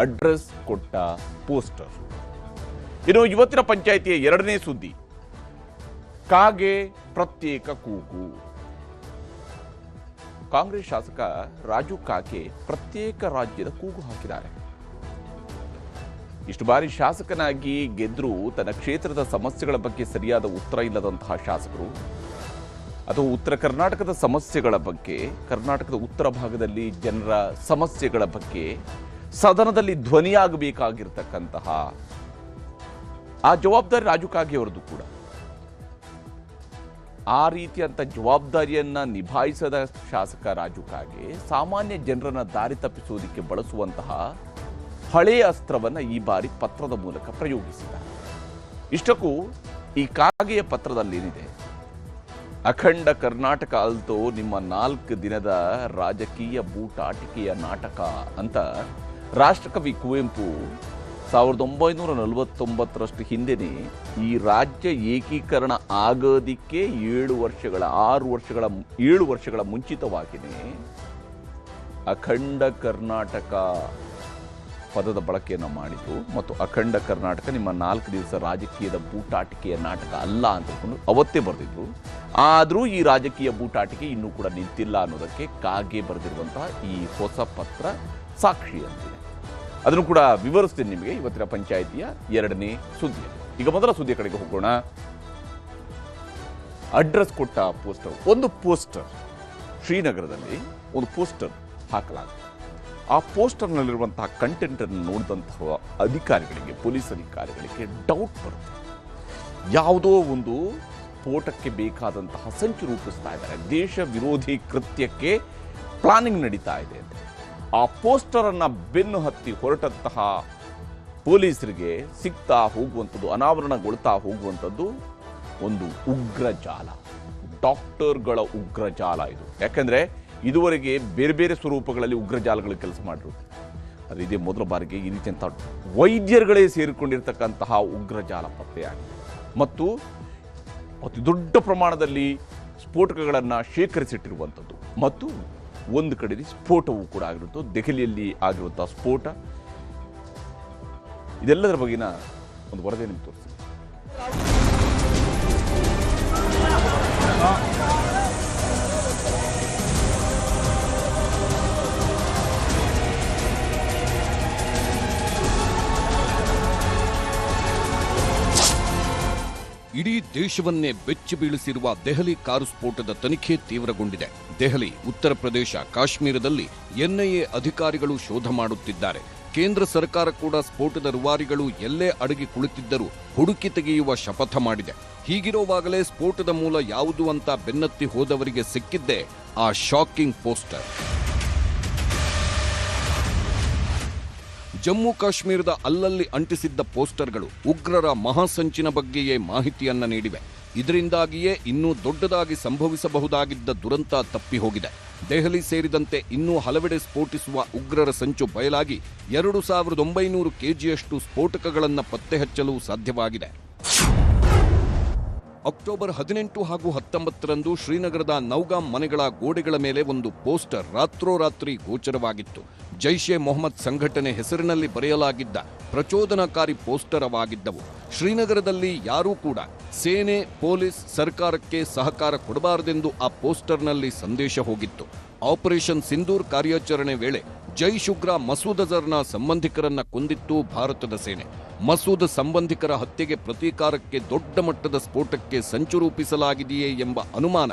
Address ಕೊಟ್ಟ poster. ಇನ್ನು ಇವತ್ತಿನ ಪಂಚಾಯಿತಿಯ ಎರಡನೇ ಸುದ್ದಿ. ಕಾಗೆ ಪ್ರತ್ಯೇಕ ಕೂಗು. ಕಾಂಗ್ರೆಸ್ ಶಾಸಕ ರಾಜು ಕಾಗೆ ಪ್ರತ್ಯೇಕ ರಾಜ್ಯದ ಕೂಗು ಹಾಕಿದ್ದಾರೆ. ಇಷ್ಟು ಬಾರಿ ಶಾಸಕನಾಗಿ ಗೆದ್ರೂ ತನ್ನ ಕ್ಷೇತ್ರದ ಸಮಸ್ಯೆಗಳ ಬಗ್ಗೆ ಸರಿಯಾದ ಉತ್ತರ ಇಲ್ಲದಂತಹ ಶಾಸಕರು. ಅಥವಾ ಉತ್ತರ ಕರ್ನಾಟಕದ ಸಮಸ್ಯೆಗಳ ಬಗ್ಗೆ, ಕರ್ನಾಟಕದ ಉತ್ತರ ಭಾಗದಲ್ಲಿ ಜನರ ಸಮಸ್ಯೆಗಳ ಬಗ್ಗೆ ಸದನದಲ್ಲಿ ಧ್ವನಿಯಾಗಬೇಕಾಗಿರ್ತಕ್ಕಂತಹ ಆ ಜವಾಬ್ದಾರಿ ರಾಜು ಕಾಗೆ ಅವರದ್ದು ಕೂಡ. ಆ ರೀತಿಯಂತ ಜವಾಬ್ದಾರಿಯನ್ನ ನಿಭಾಯಿಸದ ಶಾಸಕ ರಾಜು ಕಾಗೆ ಸಾಮಾನ್ಯ ಜನರನ್ನ ದಾರಿ ತಪ್ಪಿಸುವುದಕ್ಕೆ ಬಳಸುವಂತಹ ಹಳೆಯ ಅಸ್ತ್ರವನ್ನ ಈ ಬಾರಿ ಪತ್ರದ ಮೂಲಕ ಪ್ರಯೋಗಿಸಿದ ಇಷ್ಟಕ್ಕೂ ಈ ಕಾಗೆಯ ಪತ್ರದಲ್ಲಿ ಏನಿದೆ ಅಖಂಡ ಕರ್ನಾಟಕ ಅಲ್ತೋ ನಿಮ್ಮ ನಾಲ್ಕು ದಿನದ ರಾಜಕೀಯ ಬೂಟಾಟಿಕೆಯ ನಾಟಕ ಅಂತ ರಾಷ್ಟ್ರಕವಿ ಕುವೆಂಪು ಸಾವಿರದ ಒಂಬೈನೂರ ನಲವತ್ತೊಂಬತ್ತರಷ್ಟು ಹಿಂದೆನೇ ಈ ರಾಜ್ಯ ಏಕೀಕರಣ ಆಗೋದಿಕ್ಕೆ ಏಳು ವರ್ಷಗಳ, ಆರು ವರ್ಷಗಳ, ಏಳು ವರ್ಷಗಳ ಮುಂಚಿತವಾಗಿಯೇ ಅಖಂಡ ಕರ್ನಾಟಕ ಪದದ ಬಳಕೆಯನ್ನು ಮಾಡಿದ್ರು ಮತ್ತು ಅಖಂಡ ಕರ್ನಾಟಕ ನಿಮ್ಮ ನಾಲ್ಕು ದಿವಸ ರಾಜಕೀಯದ ಬೂಟಾಟಿಕೆಯ ನಾಟಕ ಅಲ್ಲ ಅಂತಕೊಂಡು ಅವತ್ತೇ ಬರೆದಿದ್ರು. ಆದರೂ ಈ ರಾಜಕೀಯ ಬೂಟಾಟಿಕೆ ಇನ್ನೂ ಕೂಡ ನಿಂತಿಲ್ಲ ಅನ್ನೋದಕ್ಕೆ ಕಾಗೆ ಬರೆದಿರುವಂತಹ ಈ ಹೊಸ ಪತ್ರ ಸಾಕ್ಷಿ ಅಂತಿದೆ. ಅದನ್ನು ಕೂಡ ವಿವರಿಸ್ತೀನಿ ನಿಮಗೆ. ಇವತ್ತಿನ ಪಂಚಾಯಿತಿಯ ಎರಡನೇ ಸುದ್ದಿ ಈಗ ಮೊದಲ ಸುದ್ದಿಯ ಕಡೆಗೆ ಹೋಗೋಣ. ಅಡ್ರೆಸ್ ಕೊಟ್ಟ ಪೋಸ್ಟರ್, ಒಂದು ಪೋಸ್ಟರ್ ಶ್ರೀನಗರದಲ್ಲಿ ಒಂದು ಪೋಸ್ಟರ್ ಹಾಕಲಾಗಿದೆ. ಆ ಪೋಸ್ಟರ್ನಲ್ಲಿರುವಂತಹ ಕಂಟೆಂಟ್ ಅನ್ನು ನೋಡಿದಂತಹ ಅಧಿಕಾರಿಗಳಿಗೆ, ಪೊಲೀಸ್ ಅಧಿಕಾರಿಗಳಿಗೆ ಡೌಟ್ ಬರುತ್ತೆ. ಯಾವುದೋ ಒಂದು ಸ್ಫೋಟಕ್ಕೆ ಬೇಕಾದಂತಹ ಸಂಚು ರೂಪಿಸ್ತಾ ಇದ್ದಾರೆ. ದೇಶ ವಿರೋಧಿ ಕೃತ್ಯಕ್ಕೆ ಪ್ಲಾನಿಂಗ್ ನಡೀತಾ ಇದೆ ಆ ಪೋಸ್ಟರ್ ಅನ್ನ ಬೆನ್ನು ಹತ್ತಿ ಹೊರಟಂತಹ ಪೊಲೀಸರಿಗೆ ಸಿಗ್ತಾ ಹೋಗುವಂಥದ್ದು, ಅನಾವರಣಗೊಳ್ತಾ ಹೋಗುವಂಥದ್ದು ಒಂದು ಉಗ್ರ ಜಾಲ. ಡಾಕ್ಟರ್ಗಳ ಉಗ್ರ ಜಾಲ ಇದು. ಯಾಕಂದ್ರೆ ಇದುವರೆಗೆ ಬೇರೆ ಬೇರೆ ಸ್ವರೂಪಗಳಲ್ಲಿ ಉಗ್ರ ಜಾಲಗಳು ಕೆಲಸ ಮಾಡಿರು. ಅದು ಇದೇ ಮೊದಲ ಬಾರಿಗೆ ಈ ರೀತಿಯಂಥ ವೈದ್ಯರುಗಳೇ ಸೇರಿಕೊಂಡಿರ್ತಕ್ಕಂತಹ ಉಗ್ರ ಜಾಲ ಪತ್ತೆಯಾಗಿದೆ ಮತ್ತು ಅತಿ ದೊಡ್ಡ ಪ್ರಮಾಣದಲ್ಲಿ ಸ್ಫೋಟಕಗಳನ್ನು ಶೇಖರಿಸಿಟ್ಟಿರುವಂಥದ್ದು. ಮತ್ತು ಒಂದು ಕಡೆಯಲ್ಲಿ ಸ್ಫೋಟವೂ ಕೂಡ ಆಗಿರುತ್ತೆ ದೆಹಲಿಯಲ್ಲಿ ಆಗಿರುವಂಥ ಸ್ಫೋಟ. ಇದೆಲ್ಲದರ ಬಗೆಗಿನ ಒಂದು ವರದಿ ನಿಮ್ಗೆ ತೋರಿಸ್ತೀನಿ. ಇಡೀ ದೇಶವನ್ನೇ ಬೆಚ್ಚಿ ಬೀಳಿಸಿರುವ ದೆಹಲಿ ಕಾರು ಸ್ಫೋಟದ ತನಿಖೆ ತೀವ್ರಗೊಂಡಿದೆ. ದೆಹಲಿ, ಉತ್ತರ ಪ್ರದೇಶ, ಕಾಶ್ಮೀರದಲ್ಲಿ ಎನ್ಐಎ ಅಧಿಕಾರಿಗಳು ಶೋಧ ಮಾಡುತ್ತಿದ್ದಾರೆ. ಕೇಂದ್ರ ಸರ್ಕಾರ ಕೂಡ ಸ್ಫೋಟದ ರುವಾರಿಗಳು ಎಲ್ಲೇ ಅಡಗಿ ಕುಳಿತಿದ್ದರೂ ಹುಡುಕಿ ತೆಗೆಯುವ ಶಪಥ ಮಾಡಿದೆ. ಹೀಗಿರುವಾಗಲೇ ಸ್ಫೋಟದ ಮೂಲ ಯಾವುದು ಅಂತ ಬೆನ್ನತ್ತಿ ಹೋದವರಿಗೆ ಸಿಕ್ಕಿದ್ದೇ ಆ ಶಾಕಿಂಗ್ ಪೋಸ್ಟರ್. ಜಮ್ಮು ಕಾಶ್ಮೀರದ ಅಲ್ಲಲ್ಲಿ ಅಂಟಿಸಿದ್ದ ಪೋಸ್ಟರ್ಗಳು ಉಗ್ರರ ಮಹಾಸಂಚಿನ ಬಗ್ಗೆಯೇ ಮಾಹಿತಿಯನ್ನ ನೀಡಿವೆ. ಇದರಿಂದಾಗಿಯೇ ಇನ್ನೂ ದೊಡ್ಡದಾಗಿ ಸಂಭವಿಸಬಹುದಾಗಿದ್ದ ದುರಂತ ತಪ್ಪಿ ಹೋಗಿದೆ ದೆಹಲಿ ಸೇರಿದಂತೆ ಇನ್ನೂ ಹಲವೆಡೆ ಸ್ಫೋಟಿಸುವ ಉಗ್ರರ ಸಂಚು ಬಯಲಾಗಿ ಎರಡು ಸಾವಿರದ ಒಂಬೈನೂರು ಕೆಜಿಯಷ್ಟು ಸ್ಫೋಟಕಗಳನ್ನು ಪತ್ತೆ ಹಚ್ಚಲು ಸಾಧ್ಯವಾಗಿದೆ. ಅಕ್ಟೋಬರ್ ಹದಿನೆಂಟು ಹಾಗೂ ಹತ್ತೊಂಬತ್ತರಂದು ಶ್ರೀನಗರದ ನೌಗಾಂ ಮನೆಗಳ ಗೋಡೆಗಳ ಮೇಲೆ ಒಂದು ಪೋಸ್ಟರ್ ರಾತ್ರೋರಾತ್ರಿ ಗೋಚರವಾಗಿತ್ತು. ಜೈಷೆ ಮೊಹಮ್ಮದ್ ಸಂಘಟನೆ ಹೆಸರಿನಲ್ಲಿ ಬರೆಯಲಾಗಿದ್ದ ಪ್ರಚೋದನಕಾರಿ ಪೋಸ್ಟರ್ ಅವಾಗಿದ್ದವು ಶ್ರೀನಗರದಲ್ಲಿ ಯಾರೂ ಕೂಡ ಸೇನೆ, ಪೊಲೀಸ್ ಸರ್ಕಾರಕ್ಕೆ ಸಹಕಾರ ಕೊಡಬಾರದೆಂದು ಆ ಪೋಸ್ಟರ್ನಲ್ಲಿ ಸಂದೇಶ ಹೋಗಿತ್ತು. ಆಪರೇಷನ್ ಸಿಂಧೂರ್ ಕಾರ್ಯಾಚರಣೆ ವೇಳೆ ಜೈ ಉಗ್ರ ಮಸೂದ್ ಅಜರ್ನ ಸಂಬಂಧಿಕರನ್ನ ಕೊಂದಿತ್ತು ಭಾರತದ ಸೇನೆ. ಮಸೂದ್ ಸಂಬಂಧಿಕರ ಹತ್ಯೆಗೆ ಪ್ರತೀಕಾರಕ್ಕೆ ದೊಡ್ಡ ಮಟ್ಟದ ಸ್ಫೋಟಕ್ಕೆ ಸಂಚು ರೂಪಿಸಲಾಗಿದೆಯೇ ಎಂಬ ಅನುಮಾನ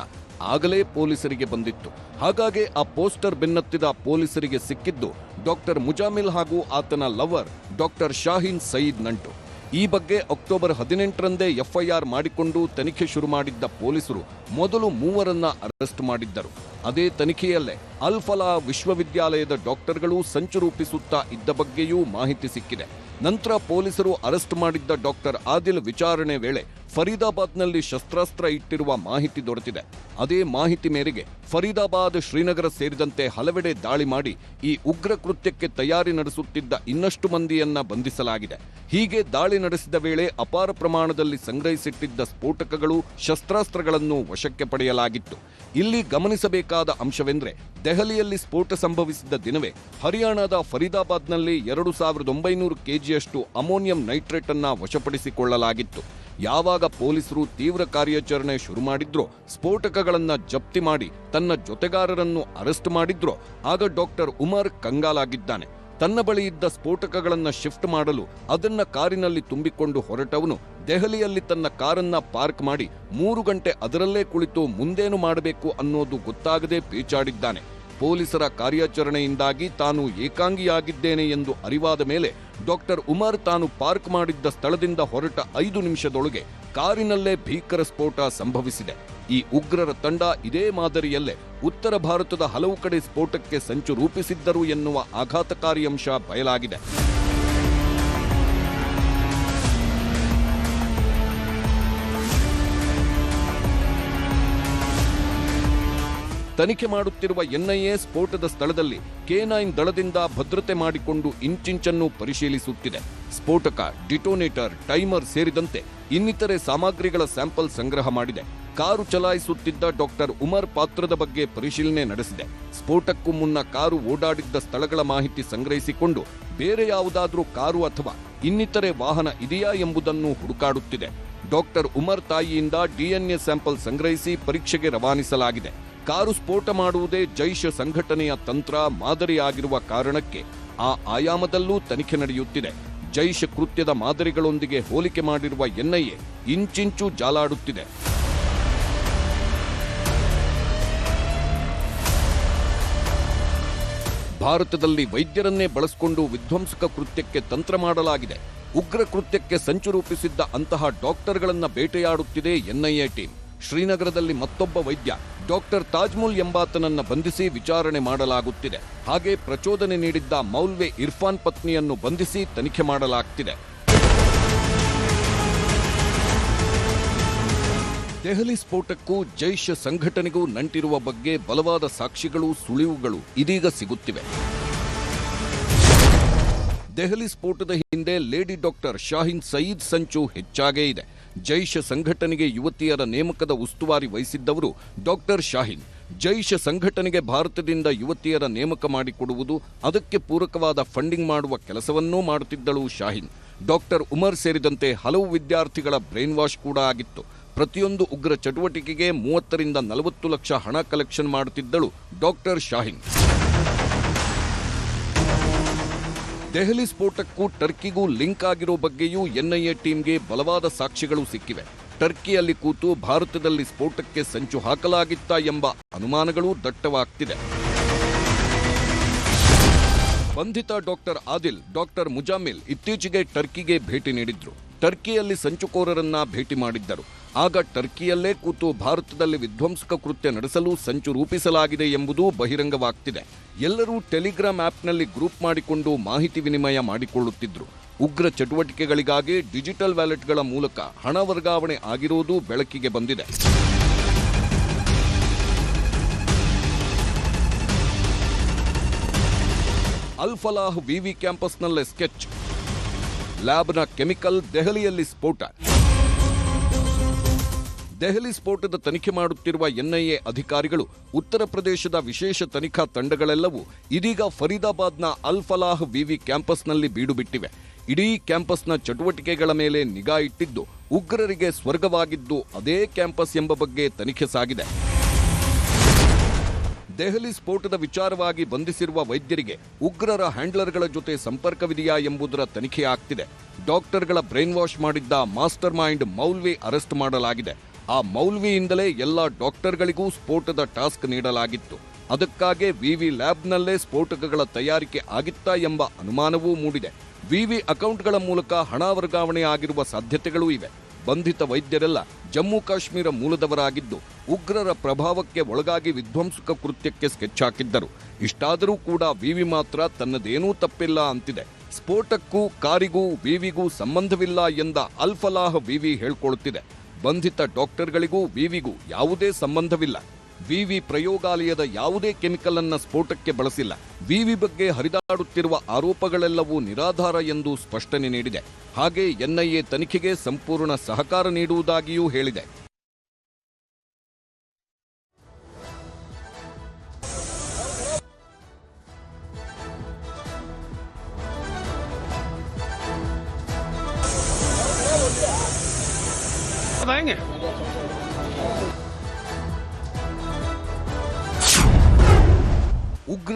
ಆಗಲೇ ಪೊಲೀಸರಿಗೆ ಬಂದಿತ್ತು. ಹಾಗಾಗಿ ಆ ಪೋಸ್ಟರ್ ಬೆನ್ನತ್ತಿದ ಪೊಲೀಸರಿಗೆ ಸಿಕ್ಕಿದ್ದು ಡಾಕ್ಟರ್ ಮುಜಾಮಿಲ್ ಹಾಗೂ ಆತನ ಲವರ್ ಡಾಕ್ಟರ್ ಶಾಹೀನ್ ಸಯೀದ್ ನಂಟು. ಈ ಬಗ್ಗೆ ಅಕ್ಟೋಬರ್ ಹದಿನೆಂಟರಂದೇ ಎಫ್ಐಆರ್ ಮಾಡಿಕೊಂಡು ತನಿಖೆ ಶುರು ಮಾಡಿದ್ದ ಪೊಲೀಸರು ಮೊದಲು ಮೂವರನ್ನ ಅರೆಸ್ಟ್ ಮಾಡಿದ್ದರು. ಅದೇ ತನಿಖೆಯಲ್ಲೇ ಅಲ್ಫಲಾ ವಿಶ್ವವಿದ್ಯಾಲಯದ ಡಾಕ್ಟರ್ಗಳು ಸಂಚು ರೂಪಿಸುತ್ತಾ ಇದ್ದ ಬಗ್ಗೆಯೂ ಮಾಹಿತಿ ಸಿಕ್ಕಿದೆ. ನಂತರ ಪೊಲೀಸರು ಅರೆಸ್ಟ್ ಮಾಡಿದ್ದ ಡಾಕ್ಟರ್ ಆದಿಲ್ ವಿಚಾರಣೆ ವೇಳೆ ಫರೀದಾಬಾದ್ನಲ್ಲಿ ಶಸ್ತ್ರಾಸ್ತ್ರ ಇಟ್ಟಿರುವ ಮಾಹಿತಿ ದೊರೆತಿದೆ. ಅದೇ ಮಾಹಿತಿ ಮೇರೆಗೆ ಫರೀದಾಬಾದ್, ಶ್ರೀನಗರ ಸೇರಿದಂತೆ ಹಲವೆಡೆ ದಾಳಿ ಮಾಡಿ ಈ ಉಗ್ರ ಕೃತ್ಯಕ್ಕೆ ತಯಾರಿ ನಡೆಸುತ್ತಿದ್ದ ಇನ್ನಷ್ಟು ಮಂದಿಯನ್ನ ಬಂಧಿಸಲಾಗಿದೆ. ಹೀಗೆ ದಾಳಿ ನಡೆಸಿದ ವೇಳೆ ಅಪಾರ ಪ್ರಮಾಣದಲ್ಲಿ ಸಂಗ್ರಹಿಸಿಟ್ಟಿದ್ದ ಸ್ಫೋಟಕಗಳು ಶಸ್ತ್ರಾಸ್ತ್ರಗಳನ್ನು ವಶಕ್ಕೆ ಪಡೆಯಲಾಗಿತ್ತು. ಇಲ್ಲಿ ಗಮನಿಸಬೇಕಾದ ಅಂಶವೆಂದರೆ, ದೆಹಲಿಯಲ್ಲಿ ಸ್ಫೋಟ ಸಂಭವಿಸಿದ ದಿನವೇ ಹರಿಯಾಣದ ಫರೀದಾಬಾದ್ನಲ್ಲಿ ಎರಡು ಸಾವಿರದ ಒಂಬೈನೂರು ಕೆಜಿಯಷ್ಟು ಅಮೋನಿಯಂ ನೈಟ್ರೇಟ್ ಅನ್ನ ವಶಪಡಿಸಿಕೊಳ್ಳಲಾಗಿತ್ತು. ಯಾವಾಗ ಪೊಲೀಸರು ತೀವ್ರ ಕಾರ್ಯಾಚರಣೆ ಶುರು ಮಾಡಿದ್ರೋ, ಸ್ಫೋಟಕಗಳನ್ನು ಜಪ್ತಿ ಮಾಡಿ ತನ್ನ ಜೊತೆಗಾರರನ್ನು ಅರೆಸ್ಟ್ ಮಾಡಿದ್ರೋ, ಆಗ ಡಾಕ್ಟರ್ ಉಮರ್ ಕಂಗಾಲಾಗಿದ್ದಾನೆ. ತನ್ನ ಬಳಿ ಇದ್ದ ಸ್ಫೋಟಕಗಳನ್ನ ಶಿಫ್ಟ್ ಮಾಡಲು ಅದನ್ನ ಕಾರಿನಲ್ಲಿ ತುಂಬಿಕೊಂಡು ಹೊರಟವನು ದೆಹಲಿಯಲ್ಲಿ ತನ್ನ ಕಾರನ್ನ ಪಾರ್ಕ್ ಮಾಡಿ ಮೂರು ಗಂಟೆ ಅದರಲ್ಲೇ ಕುಳಿತು ಮುಂದೇನು ಮಾಡಬೇಕು ಅನ್ನೋದು ಗೊತ್ತಾಗದೆ ಪೇಚಾಡಿದ್ದಾನೆ. ಪೊಲೀಸರ ಕಾರ್ಯಾಚರಣೆಯಿಂದಾಗಿ ತಾನು ಏಕಾಂಗಿಯಾಗಿದ್ದೇನೆ ಎಂದು ಅರಿವಾದ ಮೇಲೆ ಡಾಕ್ಟರ್ ಉಮರ್ ತಾನು ಪಾರ್ಕ್ ಮಾಡಿದ್ದ ಸ್ಥಳದಿಂದ ಹೊರಟ ಐದು ನಿಮಿಷದೊಳಗೆ ಕಾರಿನಲ್ಲೇ ಭೀಕರ ಸ್ಫೋಟ ಸಂಭವಿಸಿದೆ. ಈ ಉಗ್ರರ ತಂಡ ಇದೇ ಮಾದರಿಯಲ್ಲೇ ಉತ್ತರ ಭಾರತದ ಹಲವು ಕಡೆ ಸ್ಫೋಟಕ್ಕೆ ಸಂಚು ರೂಪಿಸಿದ್ದರು ಎನ್ನುವ ಆಘಾತಕಾರಿ ಅಂಶ ಬಯಲಾಗಿದೆ. ತನಿಖೆ ಮಾಡುತ್ತಿರುವ ಎನ್ಐಎ ಸ್ಫೋಟದ ಸ್ಥಳದಲ್ಲಿ ಕೆನೈನ್ ದಳದಿಂದ ಭದ್ರತೆ ಮಾಡಿಕೊಂಡು ಇಂಚಿಂಚನ್ನು ಪರಿಶೀಲಿಸುತ್ತಿದೆ. ಸ್ಫೋಟಕ ಡಿಟೋನೇಟರ್ ಟೈಮರ್ ಸೇರಿದಂತೆ ಇನ್ನಿತರೆ ಸಾಮಗ್ರಿಗಳ ಸ್ಯಾಂಪಲ್ ಸಂಗ್ರಹ ಮಾಡಿದೆ. ಕಾರು ಚಲಾಯಿಸುತ್ತಿದ್ದ ಡಾಕ್ಟರ್ ಉಮರ್ ಪಾತ್ರದ ಬಗ್ಗೆ ಪರಿಶೀಲನೆ ನಡೆಸಿದೆ. ಸ್ಫೋಟಕ್ಕೂ ಮುನ್ನ ಕಾರು ಓಡಾಡಿದ್ದ ಸ್ಥಳಗಳ ಮಾಹಿತಿ ಸಂಗ್ರಹಿಸಿಕೊಂಡು ಬೇರೆ ಯಾವುದಾದರೂ ಕಾರು ಅಥವಾ ಇನ್ನಿತರೆ ವಾಹನ ಇದೆಯಾ ಎಂಬುದನ್ನು ಹುಡುಕಾಡುತ್ತಿದೆ. ಡಾಕ್ಟರ್ ಉಮರ್ ತಾಯಿಯಿಂದ ಡಿಎನ್ಎ ಸ್ಯಾಂಪಲ್ ಸಂಗ್ರಹಿಸಿ ಪರೀಕ್ಷೆಗೆ ರವಾನಿಸಲಾಗಿದೆ. ಕಾರು ಸ್ಫೋಟ ಮಾಡುವುದೇ ಜೈಷ್ ಸಂಘಟನೆಯ ತಂತ್ರ ಮಾದರಿಯಾಗಿರುವ ಕಾರಣಕ್ಕೆ ಆ ಆಯಾಮದಲ್ಲೂ ತನಿಖೆ ನಡೆಯುತ್ತಿದೆ. ಜೈಷ್ ಕೃತ್ಯದ ಮಾದರಿಗಳೊಂದಿಗೆ ಹೋಲಿಕೆ ಮಾಡಿರುವ ಎನ್ಐಎ ಇಂಚಿಂಚು ಜಾಲಾಡುತ್ತಿದೆ. ಭಾರತದಲ್ಲಿ ವೈದ್ಯರನ್ನೇ ಬಳಸಿಕೊಂಡು ವಿಧ್ವಂಸಕ ಕೃತ್ಯಕ್ಕೆ ತಂತ್ರ ಮಾಡಲಾಗಿದೆ. ಉಗ್ರ ಕೃತ್ಯಕ್ಕೆ ಸಂಚು ರೂಪಿಸಿದ್ದ ಅಂತಹ ಡಾಕ್ಟರ್ಗಳನ್ನು ಬೇಟೆಯಾಡುತ್ತಿದೆ ಎನ್ಐಎ ಟೀಮ್. ಶ್ರೀನಗರದಲ್ಲಿ ಮತ್ತೊಬ್ಬ ವೈದ್ಯ ಡಾಕ್ಟರ್ ತಾಜ್ಮುಲ್ ಎಂಬಾತನನ್ನ ಬಂಧಿಸಿ ವಿಚಾರಣೆ ಮಾಡಲಾಗುತ್ತಿದೆ. ಹಾಗೆ ಪ್ರಚೋದನೆ ನೀಡಿದ್ದ ಮೌಲ್ವೆ ಇರ್ಫಾನ್ ಪತ್ನಿಯನ್ನು ಬಂಧಿಸಿ ತನಿಖೆ ಮಾಡಲಾಗ್ತಿದೆ. ದೆಹಲಿ ಸ್ಫೋಟಕ್ಕೂ ಜೈಷ್ ಸಂಘಟನೆಗೂ ನಂಟಿರುವ ಬಗ್ಗೆ ಬಲವಾದ ಸಾಕ್ಷಿಗಳು ಸುಳಿವುಗಳು ಇದೀಗ ಸಿಗುತ್ತಿವೆ. ದೆಹಲಿ ಸ್ಫೋಟದ ಹಿಂದೆ ಲೇಡಿ ಡಾಕ್ಟರ್ ಶಾಹಿನ್ ಸಯೀದ್ ಸಂಚು ಹೆಚ್ಚಾಗೇ ಇದೆ. ಜೈಷ್ ಸಂಘಟನೆಗೆ ಯುವತಿಯರ ನೇಮಕದ ಉಸ್ತುವಾರಿ ವಹಿಸಿದ್ದವರು ಡಾಕ್ಟರ್ ಶಾಹಿನ್. ಜೈಷ ಸಂಘಟನೆಗೆ ಭಾರತದಿಂದ ಯುವತಿಯರ ನೇಮಕ ಮಾಡಿಕೊಡುವುದು ಅದಕ್ಕೆ ಪೂರಕವಾದ ಫಂಡಿಂಗ್ ಮಾಡುವ ಕೆಲಸವನ್ನೂ ಮಾಡುತ್ತಿದ್ದಳು ಶಾಹಿನ್. ಡಾಕ್ಟರ್ ಉಮರ್ ಸೇರಿದಂತೆ ಹಲವು ವಿದ್ಯಾರ್ಥಿಗಳ ಬ್ರೈನ್ ವಾಶ್ ಕೂಡ ಆಗಿತ್ತು. ಪ್ರತಿಯೊಂದು ಉಗ್ರ ಚಟುವಟಿಕೆಗೆ ಮೂವತ್ತರಿಂದ ನಲವತ್ತು ಲಕ್ಷ ಹಣ ಕಲೆಕ್ಷನ್ ಮಾಡುತ್ತಿದ್ದಳು ಡಾಕ್ಟರ್ ಶಾಹಿನ್. ದೆಹಲಿ ಸ್ಫೋಟಕ್ಕೂ ಟರ್ಕಿಗೂ ಲಿಂಕ್ ಆಗಿರೋ ಬಗ್ಗೆಯೂ ಎನ್ಐಎ ಟೀಮ್ಗೆ ಬಲವಾದ ಸಾಕ್ಷಿಗಳು ಸಿಕ್ಕಿವೆ. ಟರ್ಕಿಯಲ್ಲಿ ಕೂತು ಭಾರತದಲ್ಲಿ ಸ್ಫೋಟಕ್ಕೆ ಸಂಚು ಹಾಕಲಾಗಿತ್ತಾ ಎಂಬ ಅನುಮಾನಗಳು ದಟ್ಟವಾಗ್ತಿದೆ. ಬಂಧಿತ ಡಾಕ್ಟರ್ ಆದಿಲ್, ಡಾಕ್ಟರ್ ಮುಜಾಮಿಲ್ ಇತ್ತೀಚೆಗೆ ಟರ್ಕಿಗೆ ಭೇಟಿ ನೀಡಿದ್ರು. ಟರ್ಕಿಯಲ್ಲಿ ಸಂಚುಕೋರರನ್ನ ಭೇಟಿ ಮಾಡಿದ್ದರು. ಆಗ ಟರ್ಕಿಯಲ್ಲೇ ಕೂತು ಭಾರತದಲ್ಲಿ ವಿಧ್ವಂಸಕ ಕೃತ್ಯ ನಡೆಸಲು ಸಂಚು ರೂಪಿಸಲಾಗಿದೆ ಎಂಬುದು ಬಹಿರಂಗವಾಗ್ತಿದೆ. ಎಲ್ಲರೂ ಟೆಲಿಗ್ರಾಮ್ ಆಪ್ನಲ್ಲಿ ಗ್ರೂಪ್ ಮಾಡಿಕೊಂಡು ಮಾಹಿತಿ ವಿನಿಮಯ ಮಾಡಿಕೊಳ್ಳುತ್ತಿದ್ದರು ಉಗ್ರ ಚಟುವಟಿಕೆಗಳಿಗಾಗಿ ಡಿಜಿಟಲ್ ವ್ಯಾಲೆಟ್ಗಳ ಮೂಲಕ ಹಣ ವರ್ಗಾವಣೆ ಆಗಿರುವುದು ಬೆಳಕಿಗೆ ಬಂದಿದೆ. ಅಲ್ಫಲಾಹ್ ವಿವಿ ಕ್ಯಾಂಪಸ್ನಲ್ಲೇ ಸ್ಕೆಚ್ ಲ್ಯಾಬ್ನ ಕೆಮಿಕಲ್ ದೆಹಲಿಯಲ್ಲಿ ಸ್ಫೋಟ. ದೆಹಲಿ ಸ್ಫೋಟದ ತನಿಖೆ ಮಾಡುತ್ತಿರುವ ಎನ್ಐಎ ಅಧಿಕಾರಿಗಳು ಉತ್ತರ ಪ್ರದೇಶದ ವಿಶೇಷ ತನಿಖಾ ತಂಡಗಳೆಲ್ಲವೂ ಇದೀಗ ಫರೀದಾಬಾದ್ನ ಅಲ್ಫಲಾಹ್ ವಿವಿ ಕ್ಯಾಂಪಸ್ನಲ್ಲಿ ಬೀಡುಬಿಟ್ಟಿವೆ. ಇಡೀ ಕ್ಯಾಂಪಸ್ನ ಚಟುವಟಿಕೆಗಳ ಮೇಲೆ ನಿಗಾ ಇಟ್ಟಿದ್ದು ಉಗ್ರರಿಗೆ ಸ್ವರ್ಗವಾಗಿದ್ದು ಅದೇ ಕ್ಯಾಂಪಸ್ ಎಂಬ ಬಗ್ಗೆ ತನಿಖೆ ಸಾಗಿದೆ. ದೆಹಲಿ ಸ್ಫೋಟದ ವಿಚಾರವಾಗಿ ಬಂಧಿಸಿರುವ ವೈದ್ಯರಿಗೆ ಉಗ್ರರ ಹ್ಯಾಂಡ್ಲರ್ಗಳ ಜೊತೆ ಸಂಪರ್ಕವಿದೆಯಾ ಎಂಬುದರ ತನಿಖೆ ಆಗ್ತಿದೆ. ಡಾಕ್ಟರ್ಗಳ ಬ್ರೈನ್ ವಾಶ್ ಮಾಡಿದ್ದ ಮಾಸ್ಟರ್ ಮೈಂಡ್ ಮೌಲ್ವಿ ಅರೆಸ್ಟ್ ಮಾಡಲಾಗಿದೆ. ಆ ಮೌಲ್ವಿಯಿಂದಲೇ ಎಲ್ಲ ಡಾಕ್ಟರ್ಗಳಿಗೂ ಸ್ಫೋಟದ ಟಾಸ್ಕ್ ನೀಡಲಾಗಿತ್ತು. ಅದಕ್ಕಾಗಿ ವಿವಿ ಲ್ಯಾಬ್ನಲ್ಲೇ ಸ್ಫೋಟಕಗಳ ತಯಾರಿಕೆ ಆಗಿತ್ತಾ ಎಂಬ ಅನುಮಾನವೂ ಮೂಡಿದೆ. ವಿವಿ ಅಕೌಂಟ್ಗಳ ಮೂಲಕ ಹಣ ವರ್ಗಾವಣೆ ಆಗಿರುವ ಸಾಧ್ಯತೆಗಳೂ ಇವೆ. ಬಂಧಿತ ವೈದ್ಯರೆಲ್ಲ ಜಮ್ಮು ಕಾಶ್ಮೀರ ಮೂಲದವರಾಗಿದ್ದು ಉಗ್ರರ ಪ್ರಭಾವಕ್ಕೆ ಒಳಗಾಗಿ ವಿಧ್ವಂಸಕ ಕೃತ್ಯಕ್ಕೆ ಸ್ಕೆಚ್ ಹಾಕಿದ್ದರು. ಇಷ್ಟಾದರೂ ಕೂಡ ವಿವಿ ಮಾತ್ರ ತನ್ನದೇನೂ ತಪ್ಪಿಲ್ಲ ಅಂತಿದೆ. ಸ್ಫೋಟಕ್ಕೂ ಕಾರಿಗೂ ವಿವಿಗೂ ಸಂಬಂಧವಿಲ್ಲ ಎಂದ ಅಲ್ಫಲಾಹ್ ವಿವಿ ಹೇಳ್ಕೊಳ್ತಿದೆ. ಬಂಧಿತ ಡಾಕ್ಟರ್ಗಳಿಗೂ ವಿವಿಗೂ ಯಾವುದೇ ಸಂಬಂಧವಿಲ್ಲ. ವಿವಿ ಪ್ರಯೋಗಾಲಯದ ಯಾವುದೇ ಕೆಮಿಕಲ್ ಅನ್ನ ಸ್ಫೋಟಕ್ಕೆ ಬಳಸಿಲ್ಲ. ವಿವಿ ಬಗ್ಗೆ ಹರಿದಾಡುತ್ತಿರುವ ಆರೋಪಗಳೆಲ್ಲವೂ ನಿರಾಧಾರ ಎಂದು ಸ್ಪಷ್ಟನೆ ನೀಡಿದೆ. ಹಾಗೆ ಎನ್ಐಎ ತನಿಖೆಗೆ ಸಂಪೂರ್ಣ ಸಹಕಾರ ನೀಡುವುದಾಗಿಯೂ ಹೇಳಿದೆ.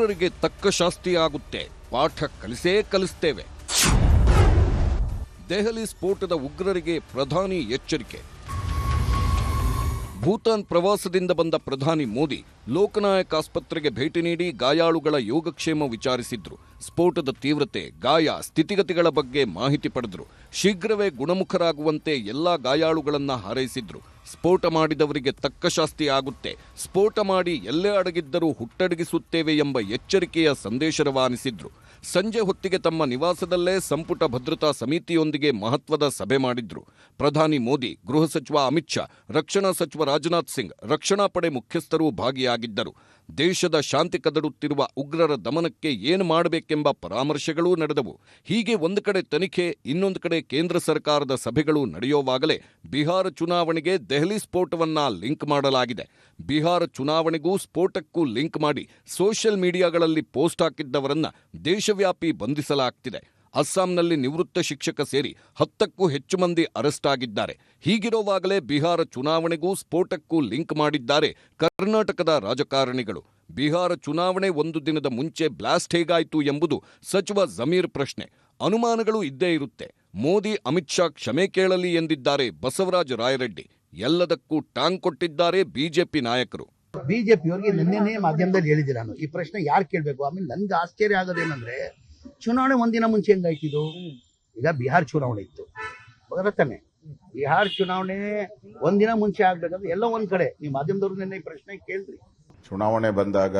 ಉಗ್ರರಿಗೆ ತಕ್ಕ ಶಾಸ್ತಿ ಆಗುತ್ತೆ ಪಾಠ ಕಲಿಸೇ ಕಲಿಸ್ತೇವೆ. ದೆಹಲಿ ಸ್ಫೋಟದ ಉಗ್ರರಿಗೆ ಪ್ರಧಾನಿ ಎಚ್ಚರಿಕೆ. ಭೂತಾನ್ ಪ್ರವಾಸದಿಂದ ಬಂದ ಪ್ರಧಾನಿ ಮೋದಿ ಲೋಕನಾಯಕ್ ಆಸ್ಪತ್ರೆಗೆ ಭೇಟಿ ನೀಡಿ ಗಾಯಾಳುಗಳ ಯೋಗಕ್ಷೇಮ ವಿಚಾರಿಸಿದ್ರು. ಸ್ಫೋಟದ ತೀವ್ರತೆ, ಗಾಯ, ಸ್ಥಿತಿಗತಿಗಳ ಬಗ್ಗೆ ಮಾಹಿತಿ ಪಡೆದರು. ಶೀಘ್ರವೇ ಗುಣಮುಖರಾಗುವಂತೆ ಎಲ್ಲಾ ಗಾಯಾಳುಗಳನ್ನ ಹಾರೈಸಿದ್ರು. ಸ್ಫೋಟ ಮಾಡಿದವರಿಗೆ ತಕ್ಕ ಶಾಸ್ತಿ ಆಗುತ್ತೆ. ಸ್ಫೋಟ ಮಾಡಿ ಎಲ್ಲೇ ಅಡಗಿದ್ದರೂ ಹುಟ್ಟಡಗಿಸುತ್ತೇವೆ ಎಂಬ ಎಚ್ಚರಿಕೆಯ ಸಂದೇಶ ರವಾನಿಸಿದ್ರು. ಸಂಜೆ ಹೊತ್ತಿಗೆ ತಮ್ಮ ನಿವಾಸದಲ್ಲೇ ಸಂಪುಟ ಭದ್ರತಾ ಸಮಿತಿಯೊಂದಿಗೆ ಮಹತ್ವದ ಸಭೆ ಮಾಡಿದ್ರು. ಪ್ರಧಾನಿ ಮೋದಿ, ಗೃಹ ಸಚಿವ ಅಮಿತ್ ಶಾ, ರಕ್ಷಣಾ ಸಚಿವ ರಾಜನಾಥ್ ಸಿಂಗ್, ರಕ್ಷಣಾ ಪಡೆ ಮುಖ್ಯಸ್ಥರು ಭಾಗಿಯಾಗಿದ್ದರು. ದೇಶದ ಶಾಂತಿ ಕದಡುತ್ತಿರುವ ಉಗ್ರರ ದಮನಕ್ಕೆ ಏನು ಮಾಡಬೇಕೆಂಬ ಪರಾಮರ್ಶೆಗಳೂ ನಡೆದವು. ಹೀಗೆ ಒಂದು ಕಡೆ ತನಿಖೆ, ಇನ್ನೊಂದು ಕಡೆ ಕೇಂದ್ರ ಸರ್ಕಾರದ ಸಭೆಗಳು ನಡೆಯುವಾಗಲೇ ಬಿಹಾರ ಚುನಾವಣೆಗೆ ದೆಹಲಿ ಸ್ಫೋಟವನ್ನ ಲಿಂಕ್ ಮಾಡಲಾಗಿದೆ. ಬಿಹಾರ ಚುನಾವಣೆಗೂ ಸ್ಫೋಟಕ್ಕೂ ಲಿಂಕ್ ಮಾಡಿ ಸೋಷಿಯಲ್ ಮೀಡಿಯಾಗಳಲ್ಲಿ ಪೋಸ್ಟ್ ಹಾಕಿದ್ದವರನ್ನ ದೇಶವ್ಯಾಪಿ ಬಂಧಿಸಲಾಗ್ತಿದೆ. ಅಸ್ಸಾಂನಲ್ಲಿ ನಿವೃತ್ತ ಶಿಕ್ಷಕ ಸೇರಿ ಹತ್ತಕ್ಕೂ ಹೆಚ್ಚು ಮಂದಿ ಅರೆಸ್ಟ್ ಆಗಿದ್ದಾರೆ. ಹೀಗಿರುವಾಗಲೇ ಬಿಹಾರ ಚುನಾವಣೆಗೂ ಸ್ಫೋಟಕ್ಕೂ ಲಿಂಕ್ ಮಾಡಿದ್ದಾರೆ ಕರ್ನಾಟಕದ ರಾಜಕಾರಣಿಗಳು. ಬಿಹಾರ ಚುನಾವಣೆ ಒಂದು ದಿನದ ಮುಂಚೆ ಬ್ಲಾಸ್ಟ್ ಹೇಗಾಯಿತು ಎಂಬುದು ಸಚಿವ ಜಮೀರ್ ಪ್ರಶ್ನೆ. ಅನುಮಾನಗಳು ಇದ್ದೇ ಇರುತ್ತೆ. ಮೋದಿ, ಅಮಿತ್ ಶಾ ಕ್ಷಮೆ ಕೇಳಲಿ ಎಂದಿದ್ದಾರೆ ಬಸವರಾಜ ರಾಯರೆಡ್ಡಿ. ಎಲ್ಲದಕ್ಕೂ ಟಾಂಗ್ ಕೊಟ್ಟಿದ್ದಾರೆ ಬಿಜೆಪಿ ನಾಯಕರು. ಬಿಜೆಪಿಯವರಿಗೆ ನಿನ್ನೆನೇ ಮಾಧ್ಯಮದಲ್ಲಿ ಹೇಳಿದ್ದೆ ನಾನು. ಈ ಪ್ರಶ್ನೆ ಯಾರು ಕೇಳಬೇಕು? ಆಮೇಲೆ ನನ್ಗೆ ಆಶ್ಚರ್ಯ ಆಗೋದೇನಂದ್ರೆ ಚುನಾವಣೆ ಒಂದಿನ ಮುಂಚೆ ಹೆಂಗಾಯ್ತಿದ್ದು ಈಗ ಬಿಹಾರ್ ಚುನಾವಣೆ ಇತ್ತು. ತಾನೆ. ಬಿಹಾರ್ ಚುನಾವಣೆ ಒಂದಿನ ಮುಂಚೆ ಆಗ್ಬೇಕಂದ್ರೆ ಎಲ್ಲ ಒಂದ್ ಕಡೆ. ನೀವು ಮಾಧ್ಯಮದವ್ರು ನಿನ್ನೆ ಈ ಪ್ರಶ್ನೆ ಕೇಳ್ರಿ. ಚುನಾವಣೆ ಬಂದಾಗ